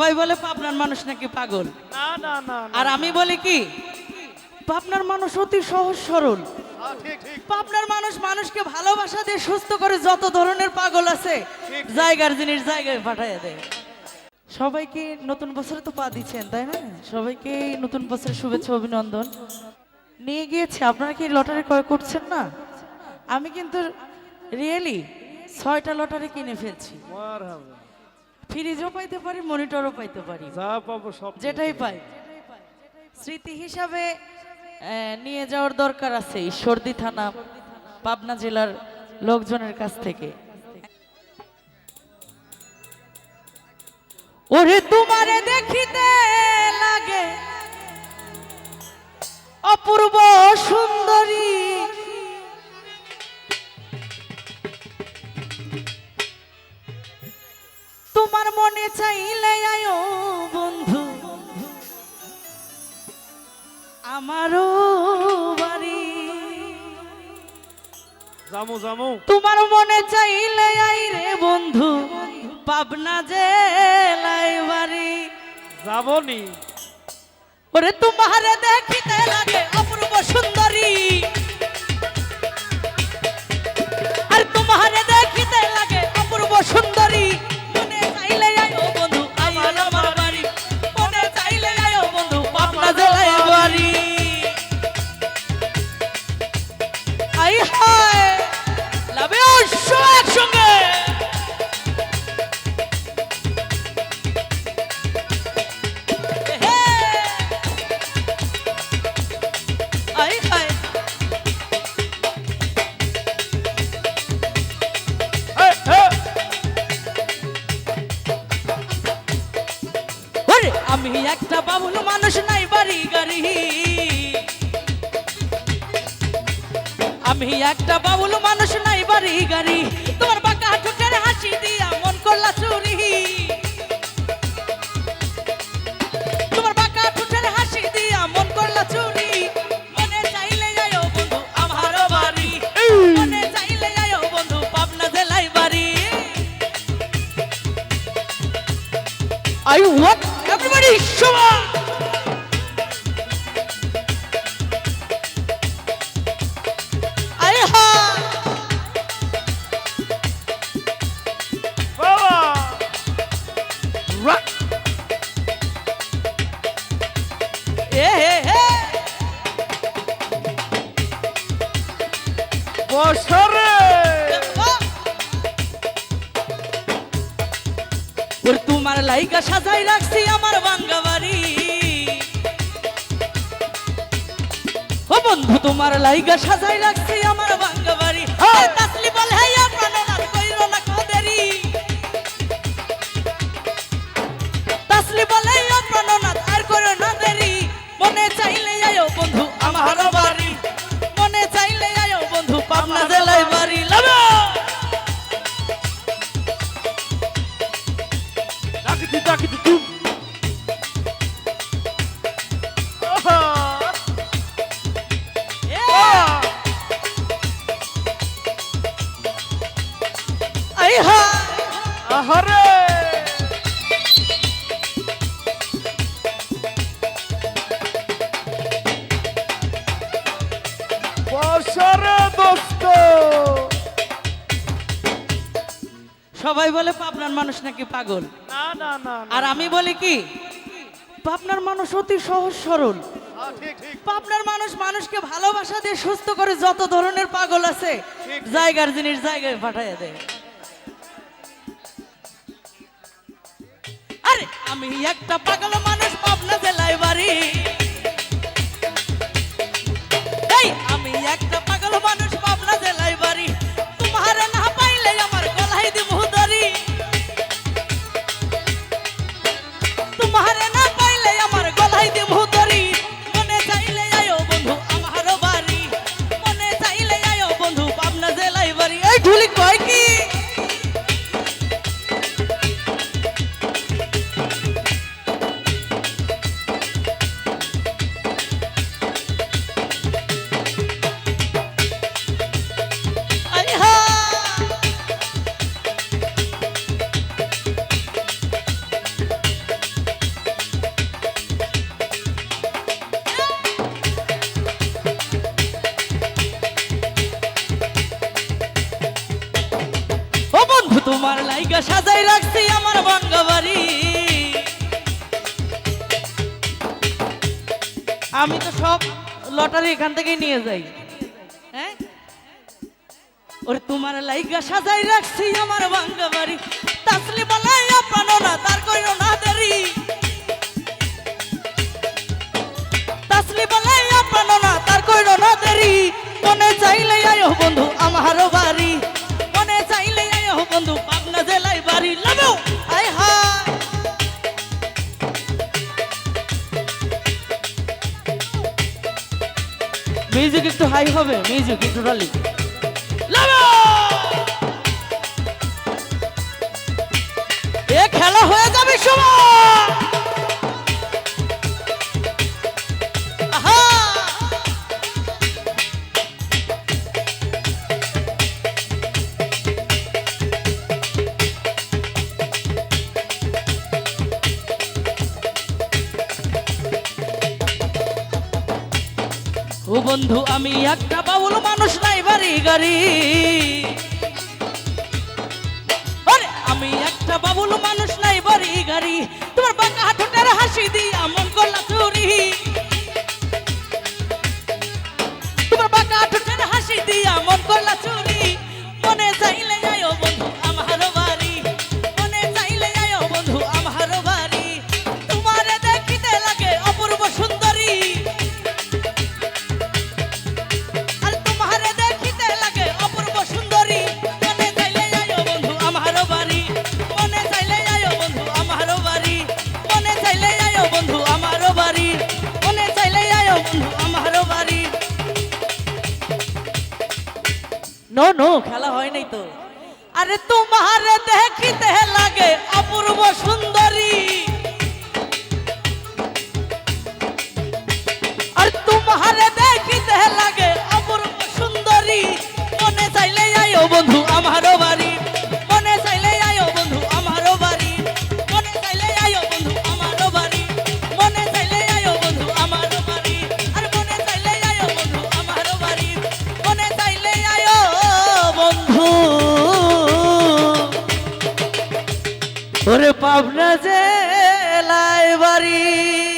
সবাই বলে পাবনার মানুষ নাকি পাগল। আর আমি বলি কি? পাবনার মানুষ অতি সহজ সরল। পাবনার মানুষ মানুষকে ভালোবাসা দিয়ে সুস্থ করে যত ধরনের পাগল আছে জায়গার জিনিস জায়গায় পাঠাইয়া দেয়। সবাইকে নতুন বছরে তো পা দিচ্ছেন তাই না? সবাইকে নতুন বছরের শুভেচ্ছা অভিনন্দন। নিয়ে গিয়েছে আপনারা কি লটারি ক্রয় করছেন না? আমি কিন্তু রিয়েলি ছয়টা লটারি কিনে ফেলছি। ফ্রিজও পাইতে পারি মনিটরও পাইতে পারি। যা পাবো সব যেটাই পাই। স্মৃতি হিসাবে নিয়ে যাওয়ার দরকার আছে ঈশ্বরদী থানা পাবনা জেলার লোকজনের কাছ থেকে। ওরে তোমারে দেখিতে আমারও বাড়ি। জামু জামু। তোমার মনে চাইলে আই রে বন্ধু পাবনা যে বাড়ি। যাবনি। ওরে তোমারে দেখিতে আমি একটা বাবুল মানুষ নাই বাড়ি গাড়ি। তোমার বাঁকা হাসি দিয়া মন করলা চুরি। তোমার বাঁকা ঠোঁটের হাসি দিয়া মন করলা চুরি। মনে চাইলে যাও বন্ধু বাড়ি। ওর তোমার লাইকা সাজাই রাখছি আমার বাঙ্গা বাড়ি। ও বন্ধু তোমার লাইকা সাজাই রাখছি আমার বাঙ্গা বাড়ি। বন্ধু সবাই বলে পাবনার মানুষ নাকি পাগল। আর আমি বলি কি? পাবনার মানুষ অতি সহজ সরল। হ্যাঁ, পাবনার মানুষ মানুষকে ভালোবাসা দিয়ে সুস্থ করে যত ধরনের পাগল আছে জায়গার জিনিস জায়গায় পাঠাইয়া দেয়। আরে আমি একটা পাগল মানুষ পাবনা জেলায় বাড়ি। আমি একটা পাগল মানুষ পাবনা জেলায় জেলায় ঢুলি লাইগা সাজাই রাখছি আমার ভাঙ্গা বাড়ি আমি তো সব লটারি এখান থেকেই নিয়ে যাই। হ্যাঁ? ওরে তোমার লাইগা সাজাই রাখছি আমার ভাঙ্গা বাড়ি তাসলি বলাই পানো না, তার কইরো না দেরি। তাসলি বলাই পানো না, তার কইরো না দেরি। মনে চাইলে আয়ো বন্ধু, আমারও বাড়ি। মিউজিক হবে মিউজিক একটু ডালি এ খেলা হয়ে যাবে সময় বন্ধু, আমি একটা বাউল মানুষ নাই, বাড়ি গাড়ি। আমি একটা বাবুল মানুষ নাই, বাড়ি গাড়ি। তোমার বাঁকা হাতের হাসি দিয়া করলা চুরি। তোমার বাঁকা হাতের হাসি দিয়া করলা চুরি। মনে চাইলে নো খেলা হয় নাই তো। আরে তোমার দেখিতে ওরে পাবনা জেলায় বাড়ি।